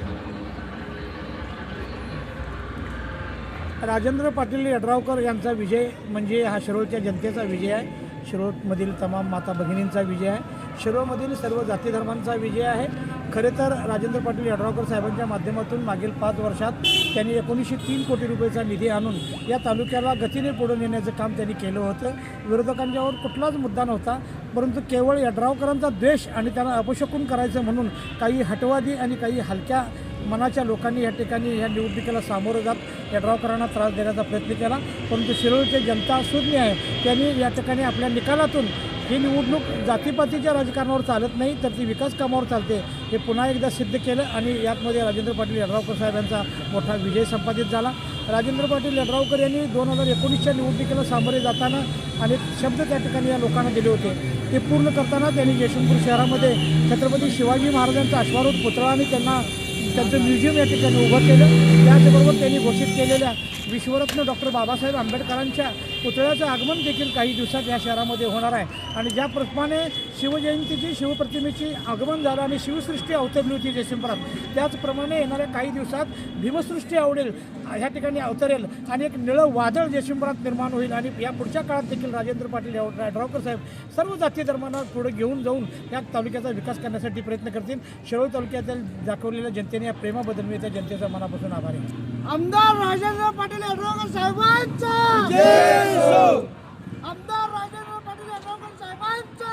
तालुक्यात राजेंद्र पाटील यड्रावकर यांचा विजय म्हणजे हा शिरोळच्या जनतेचा विजय आहे. शिरोळमधील तमाम माता भगिनींचा विजय आहे. शिरोळमधील सर्व जातीधर्मांचा विजय आहे. खरे तर राजेंद्र पाटील यड्रावकर साहेबांच्या माध्यमातून मागील पाच वर्षात त्यांनी एकोणीसशे तीन कोटी रुपयेचा निधी आणून या तालुक्याला गतीने पुढे नेण्याचं काम त्यांनी केलं होतं. विरोधकांच्यावर कुठलाच मुद्दा नव्हता. परंतु केवळ यड्रावकरांचा द्वेष आणि त्यांना अपशकून करायचं म्हणून काही हटवादी आणि काही हलक्या मनाच्या लोकांनी या ठिकाणी ह्या निवडणुकीला सामोरं जात यड्रावकरांना त्रास देण्याचा प्रयत्न केला. परंतु शिरोळचे जनता शून्य आहे. त्यांनी या ठिकाणी आपल्या निकालातून ही निवडणूक जातीपातीच्या राजकारणावर चालत नाही तर ती विकास कामावर चालते. हे पुन्हा एकदा सिद्ध केलं आणि यातमध्ये राजेंद्र पाटील यड्रावकर साहेबांचा मोठा विजय संपादित झाला. राजेंद्र पाटील यड्रावकर यांनी दोन हजार एकोणीसच्या निवडणुकीला सामोरे जाताना अनेक शब्द त्या ठिकाणी या लोकांना दिले होते. ते पूर्ण करताना त्यांनी यशवंतपूर शहरामध्ये छत्रपती शिवाजी महाराजांचा अश्वारूढ पुतळा आणि त्यांना त्यांचं म्युझियम या ठिकाणी उभं केलं. त्याचबरोबर त्यांनी घोषित केलेल्या विश्वरत्न डॉक्टर बाबासाहेब आंबेडकरांच्या पुतळ्याचं आगमन देखील काही दिवसात या शहरामध्ये होणार आहे. आणि ज्याप्रमाणे शिवजयंतीची शिवप्रतिमेची आगमन झालं आणि शिवसृष्टी अवतरली होती जयशंभरात त्याचप्रमाणे येणाऱ्या काही दिवसात भीमसृष्टी आवडेल ह्या ठिकाणी अवतरेल आणि एक निळं वादळ जयशंभरात निर्माण होईल आणि या पुढच्या काळात देखील राजेंद्र पाटील यड्रावकर साहेब सर्व जाती धर्मांना पुढे घेऊन जाऊन या तालुक्याचा विकास करण्यासाठी प्रयत्न करतील. शिरोळ तालुक्यातील दाखवलेल्या जनतेने या प्रेमाबद्दल मी त्या जनतेचा मनापासून आभारी आहे. आमदार राजेंद्र पाटील यड्रावकर साहेबांचा! आमदार राजेंद्र पाटील यड्रावकर साहेबांचा!